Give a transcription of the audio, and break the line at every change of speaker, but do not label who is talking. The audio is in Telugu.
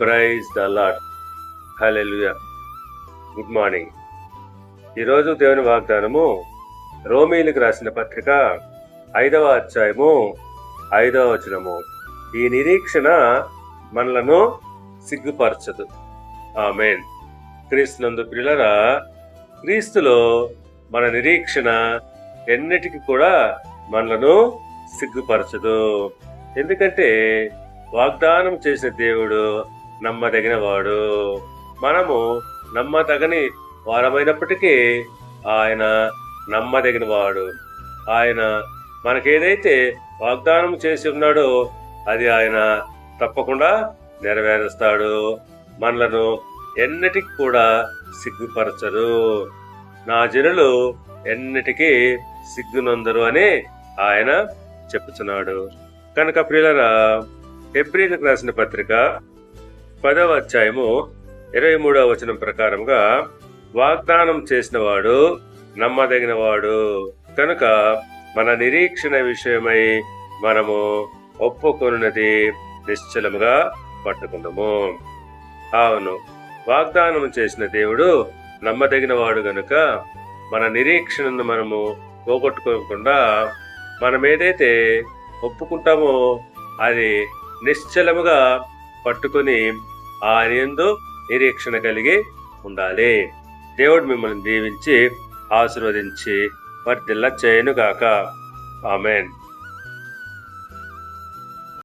Praise the lord hallelujah good morning ఈరోజు దేవుని వాగ్దానము రోమీలకు రాసిన పత్రిక ఐదవ అధ్యాయము ఐదవ వచనము. ఈ నిరీక్షణ మనలను సిగ్గుపరచదు. ఆమెన్. క్రీస్తునందు పిల్లరా క్రీస్తులో మన నిరీక్షణ ఎన్నిటికీ కూడా మనలను సిగ్గుపరచదు. ఎందుకంటే వాగ్దానం చేసిన దేవుడు నమ్మదగిన వాడు మనము నమ్మదగని వారమైనప్పటికీ ఆయన నమ్మదగిన వాడు ఆయన మనకేదైతే వాగ్దానం చేసి ఉన్నాడో అది ఆయన తప్పకుండా నెరవేరుస్తాడు. మనలను ఎన్నటికి కూడా సిగ్గుపరచరు. నా జనులు ఎన్నిటికీ సిగ్గునందరు అని ఆయన చెప్పుచున్నాడు. కనుక ప్రియులరా ఏప్రిల్కి రాసిన పత్రిక పదవ అధ్యాయము ఇరవై మూడవ వచనం ప్రకారంగా వాగ్దానం చేసినవాడు నమ్మదగినవాడు. కనుక మన నిరీక్షణ విషయమై మనము ఒప్పుకొనున్నది నిశ్చలముగా పట్టుకుందాము అవును వాగ్దానం చేసిన దేవుడు నమ్మదగినవాడు గనుక మన నిరీక్షణను మనము పోగొట్టుకోకుండా మనం ఏదైతే ఒప్పుకుంటామో అది నిశ్చలముగా పట్టుకొని ఆయన యందు నిరీక్షణ కలిగి ఉండాలి. దేవుడు మిమ్మల్ని దీవించి ఆశీర్వదించి వర్ధిల్ల చేయనుగాక ఆమెన్.